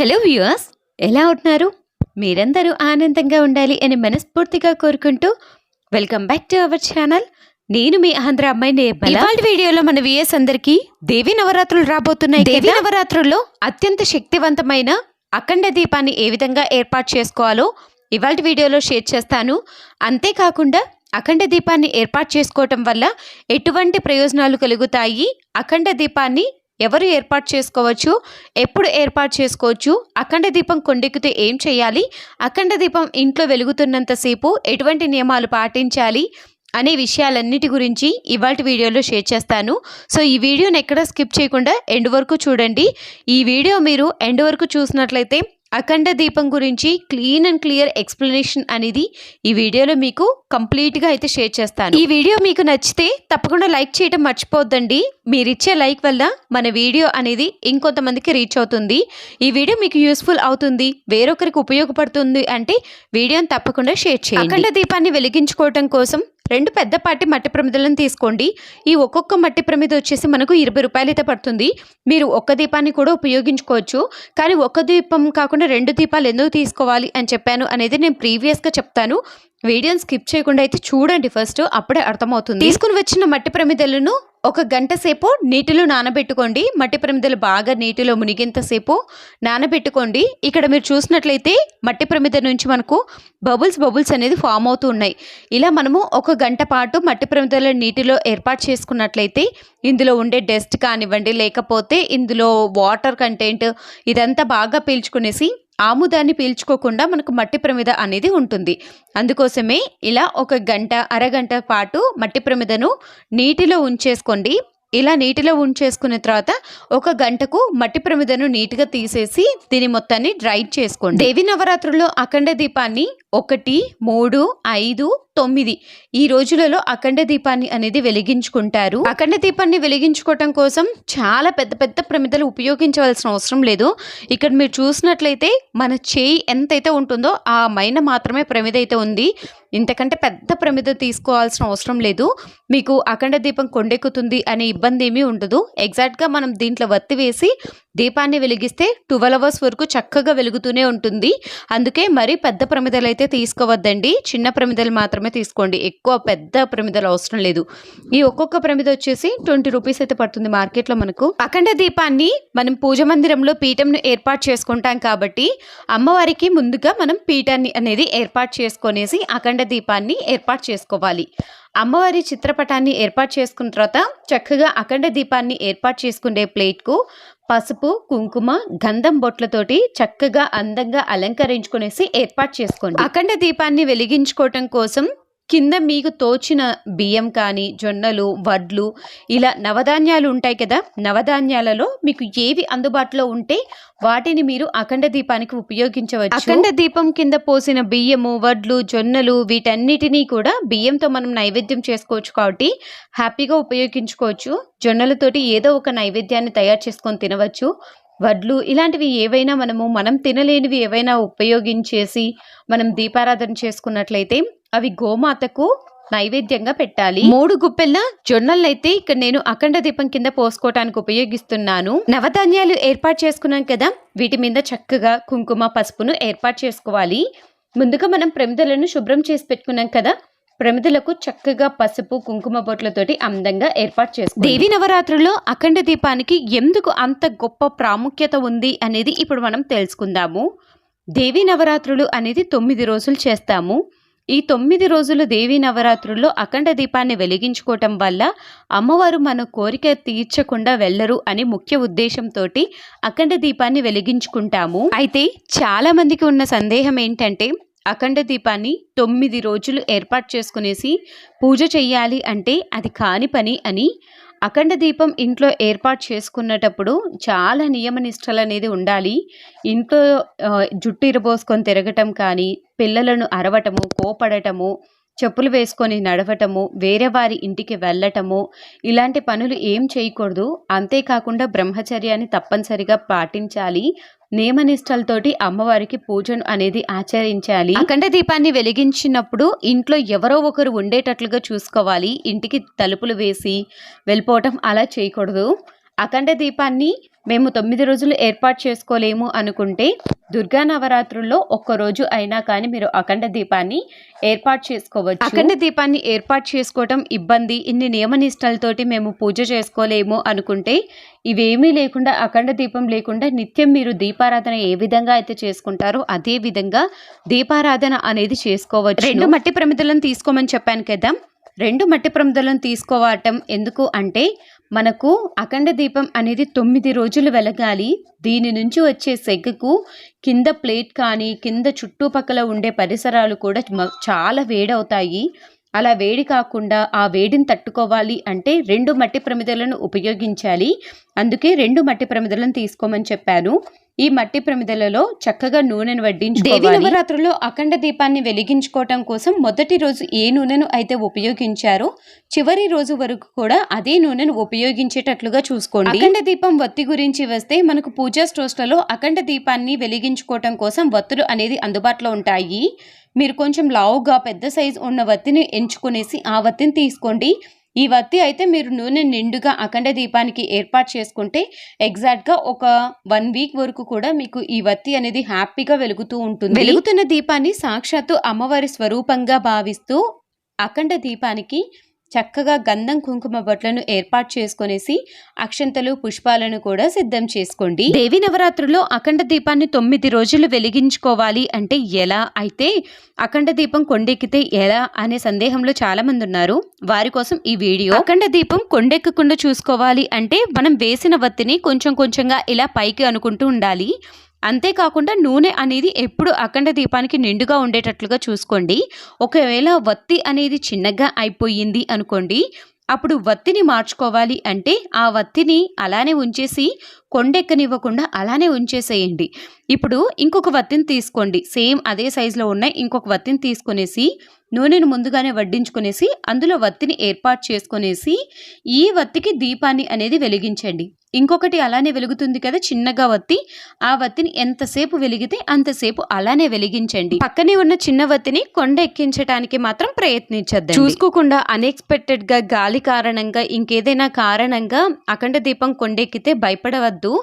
Hello viewers ఎలా ఉంటున్నారు మీరందరూ ఆనందంగా ఉండాలి అని మనస్ఫూర్తిగా కోరుకుంటూ welcome back to our channel. నేను మీ ఆంధ్ర అమ్మాయి నిర్మల. వీడియోలో మన విఎస్ అందరికి దేవి నవరాత్రులు రాబోతున్నాయి దేవి నవరాత్రుల్లో అత్యంత శక్తివంతమైన అఖండ దీపాన్ని ఏ విధంగా ఏర్పాటు చేసుకోవాలో ఇవాళ వీడియోలో షేర్ చేస్తాను. అంతేకాకుండా అఖండ దీపాన్ని ఏర్పాటు చేసుకోవటం వల్ల ఎటువంటి ప్రయోజనాలు కలుగుతాయి? అఖండ దీపాన్ని ఎవరు ఏర్పాటు చేసుకోవచ్చు? ఎప్పుడు ఏర్పాటు చేసుకోవచ్చు? అఖండ దీపం కొండెక్కితే ఏం చేయాలి? అఖండ దీపం ఇంట్లో వెలుగుతున్నంతసేపు ఎటువంటి నియమాలు పాటించాలి? అనే విషయాలన్నిటి గురించి ఇవాటి వీడియోలో షేర్ చేస్తాను. సో ఈ వీడియోని ఎక్కడ స్కిప్ చేయకుండా ఎండ్ వరకు చూడండి. ఈ వీడియో మీరు ఎండ్ వరకు చూసినట్లయితే అఖండ దీపం గురించి క్లీన్ అండ్ క్లియర్ ఎక్స్ప్లెనేషన్ అనేది ఈ వీడియోలో మీకు కంప్లీట్గా అయితే షేర్ చేస్తాను. ఈ వీడియో మీకు నచ్చితే తప్పకుండా లైక్ చేయడం మర్చిపోద్దండి మీరిచ్చే లైక్ వల్ల మన వీడియో అనేది ఇంకొంతమందికి రీచ్ అవుతుంది. ఈ వీడియో మీకు యూస్ఫుల్ అవుతుంది వేరొకరికి ఉపయోగపడుతుంది అంటే వీడియోని తప్పకుండా షేర్ చేయండి. అఖండ దీపాన్ని వెలిగించుకోవటం కోసం రెండు పెద్ద పాటి మట్టి ప్రమిదలను తీసుకోండి. ఈ ఒక్కొక్క మట్టి ప్రమిద వచ్చేసి మనకు ఇరవై రూపాయలైతే పడుతుంది. మీరు ఒక్క దీపాన్ని కూడా ఉపయోగించుకోవచ్చు. కానీ ఒక్క దీపం కాకుండా రెండు దీపాలు ఎందుకు తీసుకోవాలి అని చెప్పాను అనేది నేను ప్రీవియస్గా చెప్తాను. వీడియోని స్కిప్ చేయకుండా అయితే చూడండి ఫస్ట్ అప్పుడే అర్థమవుతుంది. తీసుకుని వచ్చిన మట్టి ప్రమిదలను ఒక గంట సేపు నీటిలో నానబెట్టుకోండి. మట్టి ప్రమిదలు బాగా నీటిలో మునిగేంతసేపు నానబెట్టుకోండి. ఇక్కడ మీరు చూసినట్లయితే మట్టి ప్రమిద నుంచి మనకు బబుల్స్ బబుల్స్ అనేది ఫామ్ అవుతూ ఉన్నాయి. ఇలా మనము ఒక గంట పాటు మట్టి ప్రమిదల నీటిలో ఏర్పాటు చేసుకున్నట్లయితే ఇందులో ఉండే డస్ట్ కానివ్వండి లేకపోతే ఇందులో వాటర్ కంటెంట్ ఇదంతా బాగా పీల్చుకునేసి ఆముదాన్ని పీల్చుకోకుండా మనకు మట్టి ప్రమిద అనేది ఉంటుంది. అందుకోసమే ఇలా ఒక గంట అరగంట పాటు మట్టి ప్రమిదను నీటిలో ఉంచేసుకోండి. ఇలా నీటిలో ఉంచేసుకున్న తర్వాత ఒక గంటకు మట్టి ప్రమిదను నీట్గా తీసేసి దీని మొత్తాన్ని డ్రై చేసుకోండి. దేవి నవరాత్రుల్లో అఖండ దీపాన్ని ఒకటి మూడు ఐదు తొమ్మిది. ఈ రోజులలో అఖండ దీపాన్ని అనేది వెలిగించుకుంటారు. అఖండ దీపాన్ని వెలిగించుకోవటం కోసం చాలా పెద్ద పెద్ద ప్రమిదలు ఉపయోగించవలసిన అవసరం లేదు. ఇక్కడ మీరు చూసినట్లయితే మన చేయి ఎంతైతే ఉంటుందో ఆ మైన మాత్రమే ప్రమిద అయితే ఉంది. ఇంతకంటే పెద్ద ప్రమిద తీసుకోవాల్సిన అవసరం లేదు. మీకు అఖండ దీపం కొండెక్కుతుంది అనే ఇబ్బంది ఏమీ ఉండదు ఎగ్జాక్ట్గా మనం దీంట్లో వత్తి వేసి దీపాన్ని వెలిగిస్తే ట్వెల్వ్ అవర్స్ వరకు చక్కగా వెలుగుతూనే ఉంటుంది. అందుకే మరీ పెద్ద ప్రమిదలు అయితే తీసుకోవద్దండి. చిన్న ప్రమిదలు మాత్రమే తీసుకోండి. ఎక్కువ పెద్ద ప్రమిదలు అవసరం లేదు. ఈ ఒక్కొక్క ప్రమిద వచ్చేసి ట్వంటీ రూపీస్ అయితే పడుతుంది మార్కెట్లో మనకు. అఖండ దీపాన్ని మనం పూజ మందిరంలో పీఠంను ఏర్పాటు చేసుకుంటాం కాబట్టి అమ్మవారికి ముందుగా మనం పీఠాన్ని అనేది ఏర్పాటు చేసుకొనేసి అఖండ దీపాన్ని ఏర్పాటు చేసుకోవాలి. అమ్మవారి చిత్రపటాన్ని ఏర్పాటు చేసుకున్న తర్వాత చక్కగా అఖండ దీపాన్ని ఏర్పాటు చేసుకునే ప్లేట్కు పసుపు కుంకుమ గంధం బొట్లతోటి చక్కగా అందంగా అలంకరించుకునేసి ఏర్పాటు చేసుకోండి. అఖండ దీపాన్ని వెలిగించుకోవటం కోసం కింద మీకు తోచిన బియ్యం కానీ జొన్నలు వడ్లు ఇలా నవధాన్యాలు ఉంటాయి కదా? నవధాన్యాలలో మీకు ఏవి అందుబాటులో ఉంటే వాటిని మీరు అఖండ దీపానికి ఉపయోగించవచ్చు. అఖండ దీపం కింద పోసిన బియ్యము వడ్లు జొన్నలు వీటన్నిటినీ కూడా బియ్యంతో మనం నైవేద్యం చేసుకోవచ్చు కాబట్టి హ్యాపీగా ఉపయోగించుకోవచ్చు. జొన్నలతోటి ఏదో ఒక నైవేద్యాన్ని తయారు చేసుకొని తినవచ్చు. వడ్లు ఇలాంటివి ఏవైనా మనము మనం తినలేనివి ఏవైనా ఉపయోగించేసి మనం దీపారాధన చేసుకున్నట్లయితే అవి గోమాతకు నైవేద్యంగా పెట్టాలి. మూడు గుప్పెళ్ళ జొన్నలైతే ఇక్కడ నేను అఖండ దీపం కింద పోసుకోవటానికి ఉపయోగిస్తున్నాను. నవధాన్యాలు ఏర్పాటు చేసుకున్నాం కదా వీటి మీద చక్కగా కుంకుమ పసుపును ఏర్పాటు చేసుకోవాలి. ముందుగా మనం ప్రమిదలను శుభ్రం చేసి పెట్టుకున్నాం కదా ప్రమిదలకు చక్కగా పసుపు కుంకుమ బొట్లతోటి అందంగా ఏర్పాటు చేస్తుంది దేవి నవరాత్రుల్లో అఖండ దీపానికి ఎందుకు అంత గొప్ప ప్రాముఖ్యత ఉంది అనేది ఇప్పుడు మనం తెలుసుకుందాము. దేవి నవరాత్రులు అనేది తొమ్మిది రోజులు చేస్తాము. ఈ తొమ్మిది రోజులు దేవి నవరాత్రుల్లో అఖండ దీపాన్ని వెలిగించుకోవటం వల్ల అమ్మవారు మన కోరిక తీర్చకుండా వెళ్ళరు అని ముఖ్య ఉద్దేశంతో అఖండ దీపాన్ని వెలిగించుకుంటాము. అయితే చాలా మందికి ఉన్న సందేహం ఏంటంటే అఖండ దీపాన్ని తొమ్మిది రోజులు ఏర్పాటు చేసుకునేసి పూజ చెయ్యాలి అంటే అది కాని పని అని అఖండ దీపం ఇంట్లో ఏర్పాటు చేసుకున్నటప్పుడు చాలా నియమ నిష్టలు అనేది ఉండాలి. ఇంట్లో జుట్టు ఇరబోసుకొని తిరగటం కానీ పిల్లలను అరవటము కోపడటము చెప్పులు వేసుకొని నడవటము వేరే వారి ఇంటికి వెళ్ళటము ఇలాంటి పనులు ఏం చేయకూడదు. అంతేకాకుండా బ్రహ్మచర్యాన్ని తప్పనిసరిగా పాటించాలి. నియమనిష్టలతోటి అమ్మవారికి పూజను అనేది ఆచరించాలి. అఖండ దీపాన్ని వెలిగించినప్పుడు ఇంట్లో ఎవరో ఒకరు ఉండేటట్లుగా చూసుకోవాలి. ఇంటికి తలుపులు వేసి వెళ్ళిపోవటం అలా చేయకూడదు. అఖండ దీపాన్ని మేము తొమ్మిది రోజులు ఏర్పాటు చేసుకోలేము అనుకుంటే దుర్గా నవరాత్రుల్లో ఒక్క రోజు అయినా కానీ మీరు అఖండ దీపాన్ని ఏర్పాటు చేసుకోవచ్చు. అఖండ దీపాన్ని ఏర్పాటు చేసుకోవటం ఇబ్బంది. ఇన్ని నియమ నిష్టలతోటి మేము పూజ చేసుకోలేము అనుకుంటే ఇవేమీ లేకుండా అఖండ దీపం లేకుండా నిత్యం మీరు దీపారాధన ఏ విధంగా అయితే చేసుకుంటారో అదే విధంగా దీపారాధన అనేది చేసుకోవచ్చు. రెండు మట్టి ప్రమిదలను తీసుకోమని చెప్పాను కదా. రెండు మట్టి ప్రమిదలను తీసుకోవటం ఎందుకు అంటే మనకు అఖండ దీపం అనేది తొమ్మిది రోజులు వెలగాలి. దీని నుంచి వచ్చే సెగ్గకు కింద ప్లేట్ కానీ కింద చుట్టుపక్కల ఉండే పరిసరాలు కూడా చాలా వేడవుతాయి. అలా వేడి కాకుండా ఆ వేడిని తట్టుకోవాలి అంటే రెండు మట్టి ప్రమిదలను ఉపయోగించాలి. అందుకే రెండు మట్టి ప్రమిదలను తీసుకోమని చెప్పాను. ఈ మట్టి ప్రమిదలలో చక్కగా నూనెను వడ్డించు దేవి నవరాత్రుల్లో అఖండ దీపాన్ని వెలిగించుకోవటం కోసం మొదటి రోజు ఏ నూనెను అయితే ఉపయోగించారో చివరి రోజు వరకు కూడా అదే నూనెను ఉపయోగించేటట్లుగా చూసుకోండి. అఖండ దీపం వత్తి గురించి వస్తే మనకు పూజా స్టోర్స్లలో అఖండ దీపాన్ని వెలిగించుకోవటం కోసం వత్తులు అనేది అందుబాటులో ఉంటాయి. మీరు కొంచెం లావుగా పెద్ద సైజు ఉన్న వత్తిని ఎంచుకునేసి ఆ వత్తిని తీసుకోండి. ఈ వత్తి అయితే మీరు నూనె నిండుగా అఖండ దీపానికి ఏర్పాటు చేసుకుంటే ఎగ్జాక్ట్గా ఒక వన్ వీక్ వరకు కూడా మీకు ఈ వత్తి అనేది హ్యాపీగా వెలుగుతూ ఉంటుంది. వెలుగుతున్న దీపాన్ని సాక్షాత్తు అమ్మవారి స్వరూపంగా భావిస్తూ అఖండ దీపానికి చక్కగా గంధం కుంకుమ బొట్లను ఏర్పాటు చేసుకొనేసి అక్షంతలు పుష్పాలను కూడా సిద్ధం చేసుకోండి. దేవి నవరాత్రుల్లో అఖండ దీపాన్ని తొమ్మిది రోజులు వెలిగించుకోవాలి అంటే ఎలా? అయితే అఖండ దీపం కొండెక్కితే ఎలా అనే సందేహంలో చాలా మంది ఉన్నారు. వారి కోసం ఈ వీడియో అఖండ దీపం కొండెక్కకుండా చూసుకోవాలి అంటే మనం వేసిన వత్తిని కొంచెం కొంచెంగా ఇలా పైకి అనుకుంటూ ఉండాలి. అంతేకాకుండా నూనె అనేది ఎప్పుడు అఖండ దీపానికి నిండుగా ఉండేటట్లుగా చూసుకోండి. ఒకవేళ వత్తి అనేది చిన్నగా అయిపోయింది అనుకోండి అప్పుడు వత్తిని మార్చుకోవాలి అంటే ఆ వత్తిని అలానే ఉంచేసి కొండెక్కనివ్వకుండా అలానే ఉంచేసేయండి. ఇప్పుడు ఇంకొక వత్తిని తీసుకోండి. సేమ్ అదే సైజులో ఉన్న ఇంకొక వత్తిని తీసుకొనేసి నూనెను ముందుగానే వడ్డించుకునేసి అందులో వత్తిని ఏర్పాటు చేసుకునేసి ఈ వత్తికి దీపాన్ని అనేది వెలిగించండి. ఇంకొకటి అలానే వెలుగుతుంది కదా చిన్నగా వత్తి. ఆ వత్తిని ఎంతసేపు వెలిగితే అంతసేపు అలానే వెలిగించండి. పక్కనే ఉన్న చిన్న వత్తిని కొండ ఎక్కించడానికి మాత్రం ప్రయత్నించద్దు చూసుకోకుండా అన్ఎక్స్పెక్టెడ్గా గాలి కారణంగా ఇంకేదైనా కారణంగా అఖండ దీపం కొండెక్కితే భయపడవద్దు.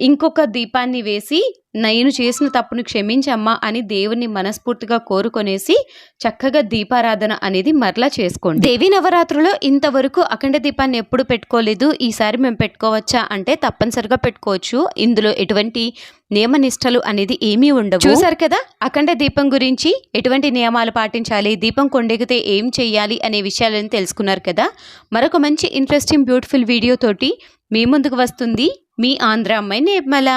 ఇంకొక దీపాన్ని వేసి నేను చేసిన తప్పును క్షమించమ్మా అని దేవుని మనస్ఫూర్తిగా కోరుకొనేసి చక్కగా దీపారాధన అనేది మరలా చేసుకోండి. దేవి నవరాత్రులో ఇంతవరకు అఖండ దీపాన్ని ఎప్పుడు పెట్టుకోలేదు. ఈసారి మేము పెట్టుకోవచ్చా అంటే తప్పనిసరిగా పెట్టుకోవచ్చు. ఇందులో ఎటువంటి నియమ నిష్టలు అనేది ఏమీ ఉండవు. చూసారు కదా? అఖండ దీపం గురించి ఎటువంటి నియమాలు పాటించాలి? దీపం కొండెగితే ఏం చేయాలి? అనే విషయాలను తెలుసుకున్నారు కదా? మరొక మంచి ఇంట్రెస్టింగ్ బ్యూటిఫుల్ వీడియో తోటి మీ ముందుకు వస్తుంది మీ ఆంధ్ర అమ్మాయి నిర్మల.